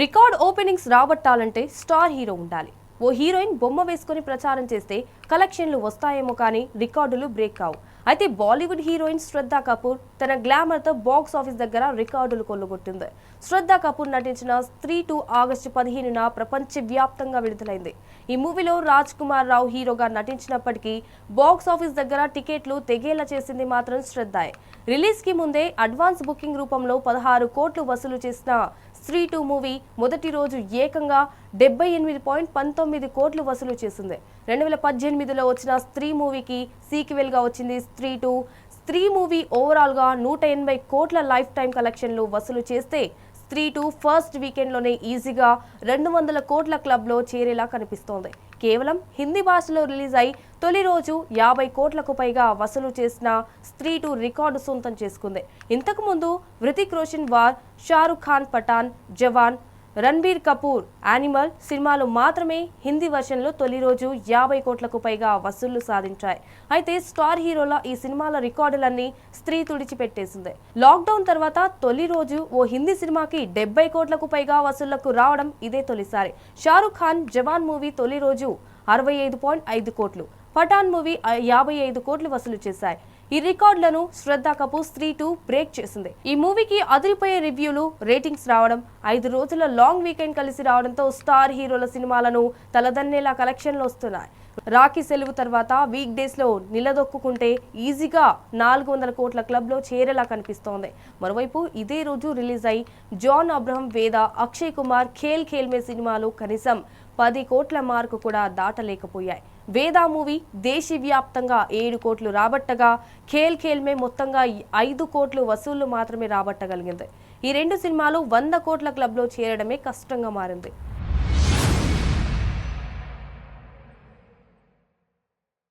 Record openings రాబట్టాలంటే star hero ఉండాలి. ఓ హీరోయిన్ బొమ్మ వేసుకొని ప్రచారం చేస్తే కలెక్షన్లు వస్తాయేమో కానీ రికార్డులు బ్రేక్ కావు. అయితే బాలీవుడ్ హీరోయిన్ శ్రద్ధా కపూర్ తన గ్లామర్తో బాక్స్ ఆఫీస్ దగ్గర రికార్డులు కొల్లగొట్టింది. శ్రద్ధా కపూర్ నటించిన స్త్రీ టూ ఆగస్టు పదిహేనున ప్రపంచవ్యాప్తంగా విడుదలైంది. ఈ మూవీలో రాజ్ కుమార్ రావు హీరోగా నటించినప్పటికీ బాక్స్ ఆఫీస్ దగ్గర టికెట్లు తెగేలా చేసింది మాత్రం శ్రద్ధాయే. రిలీజ్కి ముందే అడ్వాన్స్ బుకింగ్ రూపంలో పదహారు కోట్లు వసూలు చేసిన స్త్రీ టూ మూవీ మొదటి రోజు ఏకంగా డెబ్బై ఎనిమిది పాయింట్ పంతొమ్మిది కోట్లు వసూలు చేసింది. రెండు వేల పద్దెనిమిదిలో వచ్చిన స్త్రీ మూవీకి సీక్వెల్గా వచ్చింది స్త్రీ టూ. స్త్రీ మూవీ ఓవరాల్గా నూట ఎనభై కోట్ల లైఫ్ టైం కలెక్షన్లు వసూలు చేస్తే స్త్రీ టూ ఫస్ట్ వీకెండ్లోనే ఈజీగా రెండు వందల కోట్ల క్లబ్లో చేరేలా కనిపిస్తోంది. కేవలం హిందీ భాషలో రిలీజ్ అయి తొలి రోజు యాభై కోట్లకు పైగా వసూలు చేసిన స్త్రీ టూ రికార్డు సొంతం చేసుకుంది. ఇంతకుముందు హృతిక్ రోషన్ వార్ షారుఖ్ ఖాన్ పఠాన్ జవాన్ రణబీర్ కపూర్ యానిమల్ సినిమాలు మాత్రమే హిందీ వర్షన్లో తొలి రోజు యాభై కోట్లకు పైగా వసూళ్ళు సాధించాయి. అయితే స్టార్ హీరోల ఈ సినిమాల రికార్డులన్నీ స్త్రీ తుడిచిపెట్టేసింది. లాక్డౌన్ తర్వాత తొలి రోజు ఓ హిందీ సినిమాకి డెబ్బై కోట్లకు పైగా వసూళ్ళకు రావడం ఇదే తొలిసారి. షారుఖ్ ఖాన్ జవాన్ మూవీ తొలి రోజు అరవై ఐదు పాయింట్ ఐదు కోట్లు. పఠాన్ మూవీ యాభై ఐదు కోట్లు వసూలు చేశాయి. ఈ రికార్డులను శ్రద్ధ కపూర్ స్త్రీ టూ బ్రేక్ చేసింది. ఈ మూవీకి అదిరిపోయే రివ్యూలు రేటింగ్స్ రావడం ఐదు రోజుల లాంగ్ వీకెండ్ కలిసి రావడంతో స్టార్ హీరోల సినిమాలను తలదన్నేలా కలెక్షన్లు వస్తున్నాయి. రాఖీ సెలవు తర్వాత వీక్ డేస్లో నిలదొక్కుంటే ఈజీగా నాలుగు వందల కోట్ల క్లబ్లో చేరేలా కనిపిస్తోంది. మరోవైపు ఇదే రోజు రిలీజ్ అయి జాన్ అబ్రహం వేద అక్షయ్ కుమార్ ఖేల్ ఖేల్ మే సినిమాలు కనీసం పది కోట్ల మార్కు కూడా దాటలేకపోయాయి. వేదా మూవీ దేశవ్యాప్తంగా ఏడు కోట్లు రాబట్టగా ఖేల్ ఖేల్ మే మొత్తంగా ఐదు కోట్లు వసూళ్ళు మాత్రమే రాబట్టగలిగింది. ఈ రెండు సినిమాలు వంద కోట్ల క్లబ్లో చేరడమే కష్టంగా మారింది.